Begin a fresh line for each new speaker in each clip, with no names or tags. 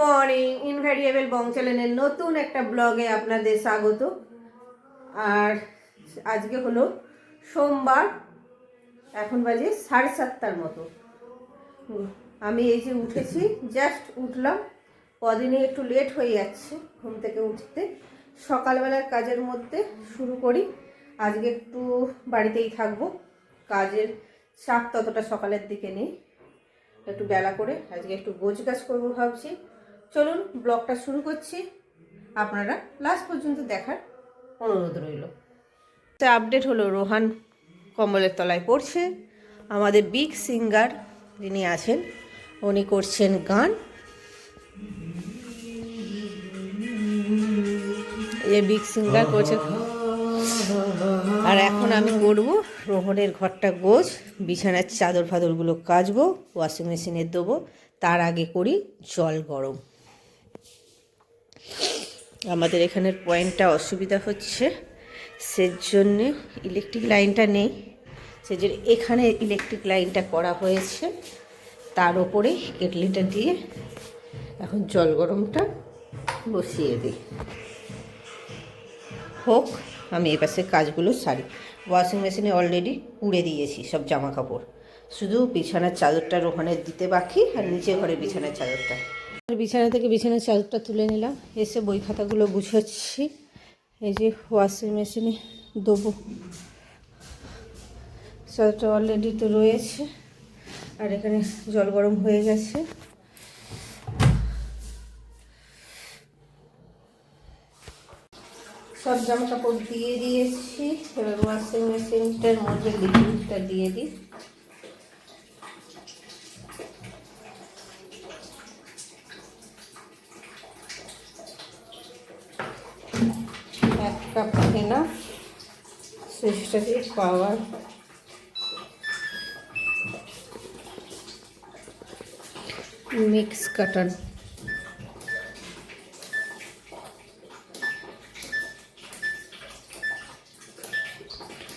Morning invariable বং চ্যানেলের নতুন একটা ব্লগে আপনাদের স্বাগত। আর আজকে হলো সোমবার, এখন বাজে সাড়ে সাতটার মতো। আমি এই যে উঠেছি জাস্ট উঠলাম। কদিনে একটু লেট হয়ে যাচ্ছে ঘুম থেকে উঠতে। সকালবেলার কাজের মধ্যে শুরু করি। আজকে একটু বাড়িতেই থাকব। কাজের চাপ ততটা সকালের দিকে নেই। একটু বেলা করে আজকে একটু গোছ গাছ করব ভাবছি। চলুন ব্লগটা শুরু করছি। আপনারা লাস্ট পর্যন্ত দেখার অনুরোধ রইল। আপডেট হলো, রোহান কম্বলের তলায় পড়ছে। আমাদের বিগ সিঙ্গার যিনি আছেন, উনি করছেন গান। বিগ সিঙ্গার করছে। আর এখন আমি করব, রোহনের ঘরটা গোছ, বিছানার চাদর ফাদরগুলো কাচবো ওয়াশিং মেশিনে দেবো তার আগে করি জল গরম। আমাদের এখানের পয়েন্টটা অসুবিধা হচ্ছে। সেজন্যে ইলেকট্রিক লাইনটা নেই। সেজন্য এখানে ইলেকট্রিক লাইনটা করা হয়েছে। তার ওপরে কেটলিটা দিয়ে এখন জল গরমটা বসিয়ে দিই। হোক, আমি এই পাশে কাজগুলো সারি। ওয়াশিং মেশিনে অলরেডি পুড়ে দিয়েছি সব জামা কাপড় শুধু বিছানার চাদরটা ওখানে দিতে বাকি আর নিচে ঘরে বিছানার চাদরটা। বিছানা থেকে বিছানার চাদরটা তুলে নিলাম। এসে বই খাতাগুলো গুছোচ্ছি। এই যে ওয়াশিং মেশিনে দেবো। চাদরটা অলরেডি তো রয়েছে। আর এখানে জল গরম হয়ে গেছে। সব জামা কাপড় দিয়ে দিয়েছি। এবার ওয়াশিং মেশিনটার মধ্যে লিকুইডটা দিয়ে দিই। এক কাপ ফেনা সুইচটা দিয়ে পাওয়ার মিক্স কাটন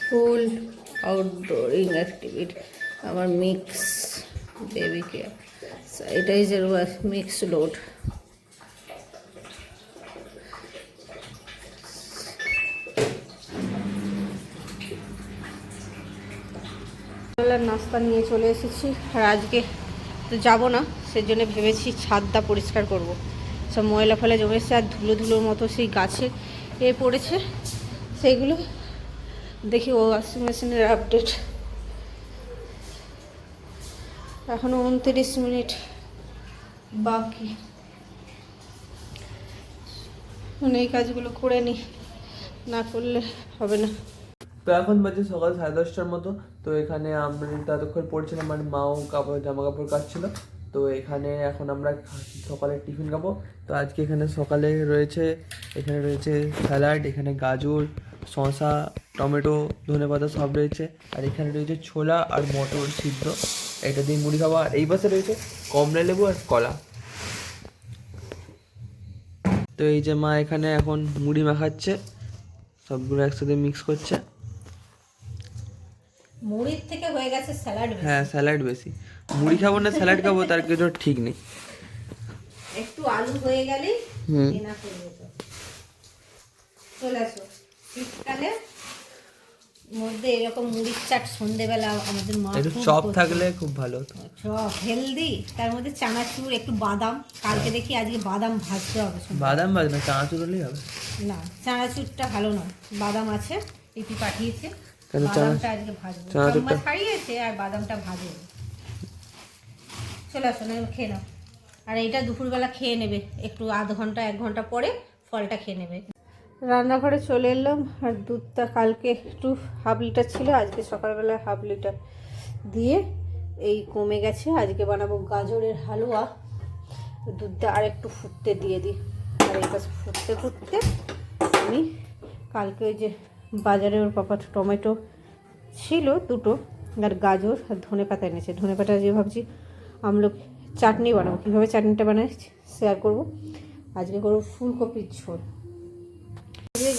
ফুল আউটডোরিং অ্যাক্টিভিটি আমার mix baby care sanitiser wash mix load সকালবেলার নিয়ে চলে এসেছি আর আজকে তো যাব না, সেজন্য ভেবেছি ছাদটা পরিষ্কার করব। সব ময়লা ফেলা জমেছে আর ধুলো ধুলোর মতো সেই গাছে এ পড়েছে, সেইগুলো দেখি ওয়াশিং মেশিনের আপডেট এখনও উনত্রিশ মিনিট বাকি। এখন এই কাজগুলো করে নি, না করলে হবে না।
তো এখন বাজে সকাল সাড়ে দশটার মতো। তো এখানে আমরা ততক্ষণ পড়ছিলাম মানে মাও কাপড় জামা কাপড় কাচ্ছিল। তো এখানে এখন আমরা সকালে টিফিন খাব। তো আজকে এখানে সকালে রয়েছে, এখানে রয়েছে স্যালাড, এখানে গাজর, শসা, টমেটো, ধনে পাতা সব রয়েছে। আর এখানে রয়েছে ছোলা আর মটর সিদ্ধ। এটা দিয়ে মুড়ি খাব। আর এই পাশে রয়েছে কমলা লেবু আর কলা। তো এই যে মা এখানে এখন মুড়ি মাখাচ্ছে। সবগুলো একসাথে মিক্স করছে।
মুড়ির থেকে হয়ে গেছে স্যালাড
হ্যাঁ স্যালাড বেশি। মুড়ি খাব না স্যালাড খাব তার কিছু ঠিক নেই।
একটু আলু হয়ে কেনা করবে চলে আসো। শীতকালে মধ্যে এরকম মুড়ির চাট সন্ধেবেলা আমাদের মা
একটু চপ থাকলে খুব ভালো হতো।
চপ হেলদি তার মধ্যে চানাচুর একটু বাদাম। কালকে দেখি আজকে বাদাম ভাজতে হবে।
বাদাম বাদ না চানাচুর হলেই হবে।
না চানাচুরটা ভালো নয়। বাদাম আছে পিপি পাঠিয়েছে।
কেন
বাদামটা আজকে ভাজবো।
চানাচুরটা-
ছাড়িয়েছে আর বাদামটা ভাজে চলে আসো না খেয়ে নাও। আর এইটা দুপুরবেলা খেয়ে নেবে। একটু আধ ঘণ্টা এক ঘণ্টা পরে ফলটা খেয়ে নেবে। রান্নাঘরে চলে এলাম। আর দুধটা কালকে একটু হাফ লিটার ছিল আজকে সকালবেলা হাফ লিটার দিয়ে এই কমে গেছে। আজকে বানাবো গাজরের হালুয়া। দুধটা আর একটু ফুটতে দিয়ে দিই। আর এই পাশে ফুটতে ফুটতে আমি কালকে ওই যে বাজারে ওর পাপা টমেটো ছিল দুটো, আর গাজর আর ধনে পাতা এনেছে। ধনে পাতা যে ভাবছি আমলো চাটনি বানাবো। কীভাবে চাটনিটা বানাই শেয়ার করব। আজকে করব ফুলকপির ঝোল।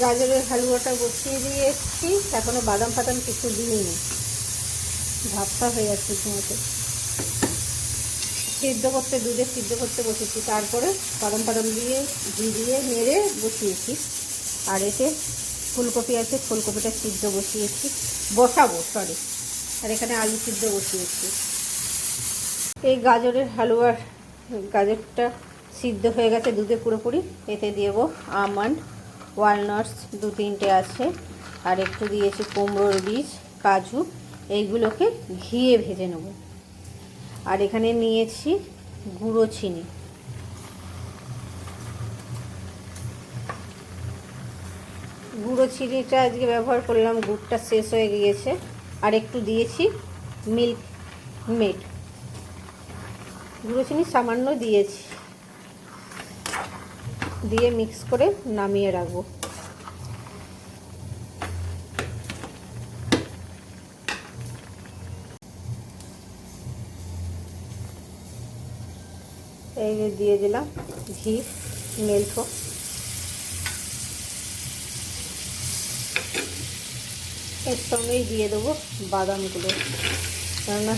গাজরের হালুয়াটা বসিয়ে দিয়ে এসেছি। এখনও বাদাম ফাদাম কিছু দিইনি। ভাবটা হয়ে যাচ্ছে ঘুমোতে। সিদ্ধ করতে, দুধে সিদ্ধ করতে বসেছি। তারপরে বাদাম ফাদাম দিয়ে, ঘি দিয়ে নেড়ে বসিয়েছি। আর এতে ফুলকপি আছে, ফুলকপিটা সিদ্ধ বসিয়েছি। বসাবো সরি আর এখানে আলু সিদ্ধ বসিয়েছি। এই গাজরের হালুয়ার গাজরটা সিদ্ধ হয়ে গেছে দুধে পুরোপুরি। এতে দেবো আমন্ড, ওয়ালনাটস, দু তিনটে আছে। আর একটু দিয়েছি কুমড়োর বীজ, কাজু। এইগুলোকে ঘিয়ে ভেজে নেব। আর এখানে নিয়েছি গুঁড়ো চিনি। গুঁড়ো চিনিটা আজকে ব্যবহার করলাম, গুড়টা শেষ হয়ে গিয়েছে। আর একটু দিয়েছি মিল্ক মেড। গুঁড়ো চিনি সামান্য দিয়েছি। দিয়ে মিক্স করে নামিয়ে রাখব। এই দিয়ে দিলাম ঘি, মেল্ট এর সঙ্গেই দিয়ে দেবো বাদামগুলো। কেননা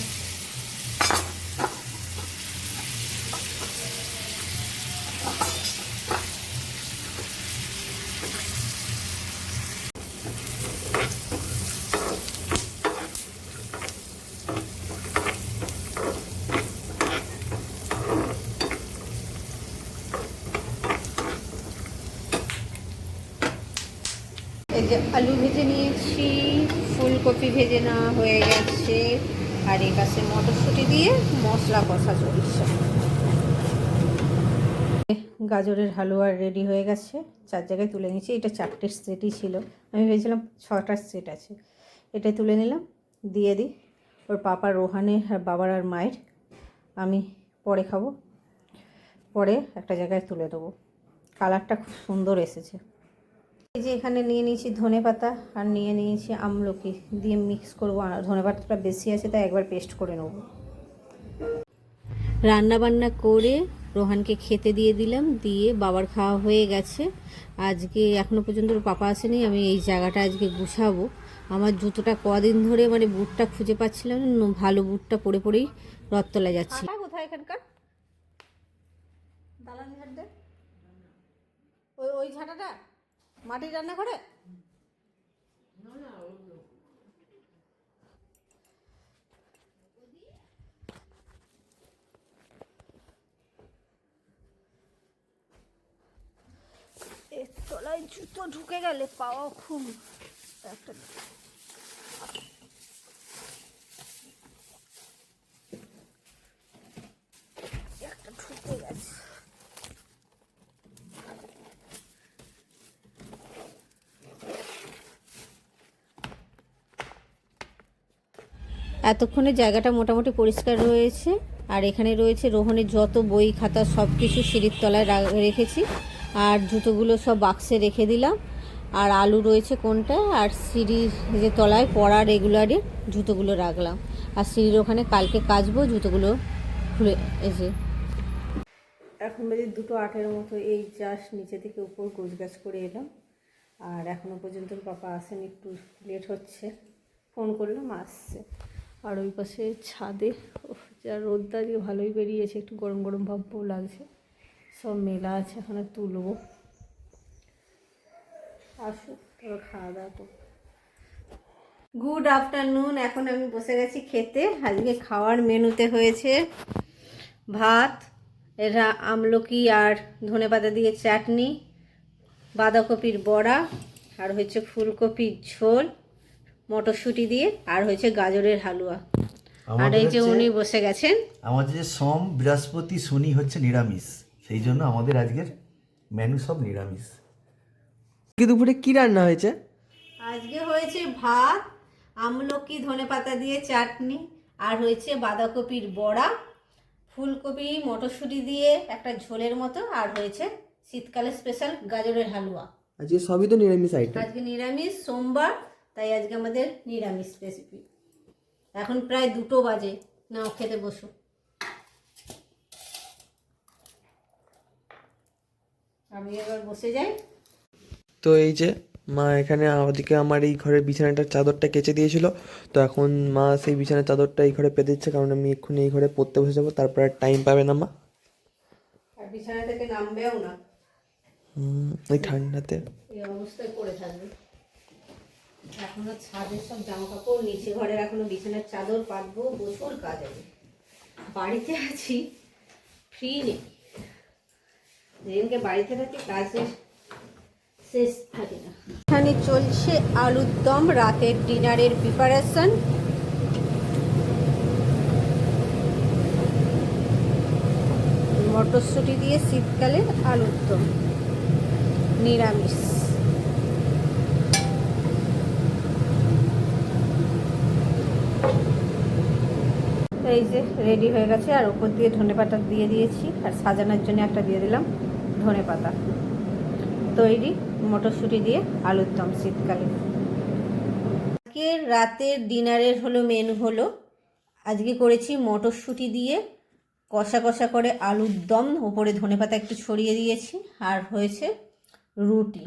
যে আলু ভেজে নিয়েছি, ফুলকপি ভেজে নেওয়া হয়ে গেছে। আর এই পাশে মটরশুঁটি দিয়ে মশলা কষা চলছে। গাজরের হালুয়া রেডি হয়ে গেছে। চার জায়গায় তুলে নিয়েছি। এটা চারটে সেটই ছিল। আমি ভেবেছিলাম ছটা সেট আছে। এটা তুলে নিলাম। দিয়ে দিই। ওর পাপা রোহানের আর বাবার আর মায়ের। আমি পরে খাব। পরে একটা জায়গায় তুলে দেবো। কালারটা খুব সুন্দর এসেছে। এই যে এখানে নিয়ে নিয়েছি ধনে পাতা আর নিয়ে নিয়েছি আমলকি। দিয়ে মিক্স করব। ধনে পাতাটা বেশি আছে, তাই একবার পেস্ট করে নেব। রান্না বান্না করে রোহানকে খেতে দিয়ে দিলাম। দিয়ে বাবার খাওয়া হয়ে গেছে। আজকে এখনও পর্যন্ত পাপা আসেনি, আমি এই জায়গাটা আজকে গুছাবো। আমার জুতোটা কদিন ধরে মানে বুটটা খুঁজে পাচ্ছিলাম ভালো বুটটা পরে পরেই রথতলা যাচ্ছি। কোথায় এখানকার? ওই ওই ঝাঁটাটা? মাটির রান্না করে তলায় জুতো ঢুকে গেলে পাওয়া খুব একটা ঢুকে গেছে এতক্ষণে জায়গাটা মোটামুটি পরিষ্কার রয়েছে। আর এখানে রয়েছে রোহনের যত বই, খাতা সব কিছু সিঁড়ির তলায় রেখেছি। আর জুতোগুলো সব বাক্সে রেখে দিলাম। আর আলু রয়েছে কোনটা? আর সিঁড়ির যে তলায় পড়া রেগুলারে জুতোগুলো রাখলাম। আর সিঁড়ির ওখানে কালকে কাচবো, জুতোগুলো খুলে এসে এখন বাজে দুটো আটের মতো, এই চাষ নিচে থেকে উপর গোছগাছ করে এলাম। আর এখনও পর্যন্ত পাপা আসেন, একটু লেট হচ্ছে। ফোন করলাম আসছে। আর ওই পাশে ছাদে যা রোদটা দিয়ে ভালোই বেরিয়েছে, একটু গরম গরম ভাবও লাগছে। সব মেলা আছে, এখানে তুলবো। আসো তবে খাওয়া দাওয়া করব। গুড আফটারনুন এখন আমি বসে গেছি খেতে। আজকে খাওয়ার মেনুতে হয়েছে ভাত, এরা আমলকি আর ধনেপাতা দিয়ে চাটনি, বাঁধাকপির বড়া, আর হচ্ছে ফুলকপির ঝোল। মটরশুঁটি দিয়ে আর হয়েছে গাজরের হালুয়া। আর এই যে উনি বসে গেছেন।
আমাদের যে সোম বৃহস্পতি শনি হচ্ছে নিরামিষ। সেই জন্য আমাদের আজকের মেনু সব নিরামিষ।
কি দুপুরে কি রান্না হয়েছে?
আজকে হয়েছে ভাত আমলকি ধনেপাতা দিয়ে চাটনি আর হয়েছে বাঁধাকপির বড়া ফুলকপি মটরশুঁটি দিয়ে একটা ঝোলের মতো আর হয়েছে শীতকালে স্পেশাল গাজরের হালুয়া।
আজকে সবই তো নিরামিষ আইটেম
আজকে নিরামিষ সোমবার তাই আজকে আমাদের নিরামিষ রেসিপি এখন প্রায় দুটো বাজে নাও খেতে বসো। আমি এবার বসে যাই।
তো এই যে মা এখানে ওদিকে আমার এই ঘরের বিছানাটার চাদরটা কেচে দিয়েছিল। তো এখন মা সেই বিছানার চাদরটা এই ঘরে পেতে দিচ্ছে কারণ আমি এক্ষুনি এই ঘরে পড়তে বসে যাব তারপর আর টাইম পাবে না মা।
আর বিছানা থেকে নামবেও না।
হুম, এই ঠান্ডাতে।
এই অবস্থায় পড়ে থাকবে। এখনও ছাদের সব জামা কাপড় নিচে ঘরের এখনও বিছানার চাদর পাতবো প্রচুর কাজ আছে বাড়িতে আছি, ফ্রি নেই। যেদিনকে বাড়িতে থাকি কাজের শেষ থাকে না। এখানে চলছে আলুর দম, রাতের ডিনারের প্রিপারেশন মটরশুঁটি দিয়ে শীতকালে আলুর দম, নিরামিষ। এই যে রেডি হয়ে গেছে, আর উপর দিয়ে ধনে পাতা দিয়ে দিয়েছি, আর সাজানোর জন্য একটা দিয়ে দিলাম ধনে পাতা। তৈরি মটরশুঁটি দিয়ে আলুর দম শীতকালে আজকের রাতের ডিনারের হলো মেনু হলো, আজকে করেছি মটরশুঁটি দিয়ে কষা কষা করে আলুর দম, ওপরে ধনে পাতা একটু ছড়িয়ে দিয়েছি, আর হয়েছে রুটি।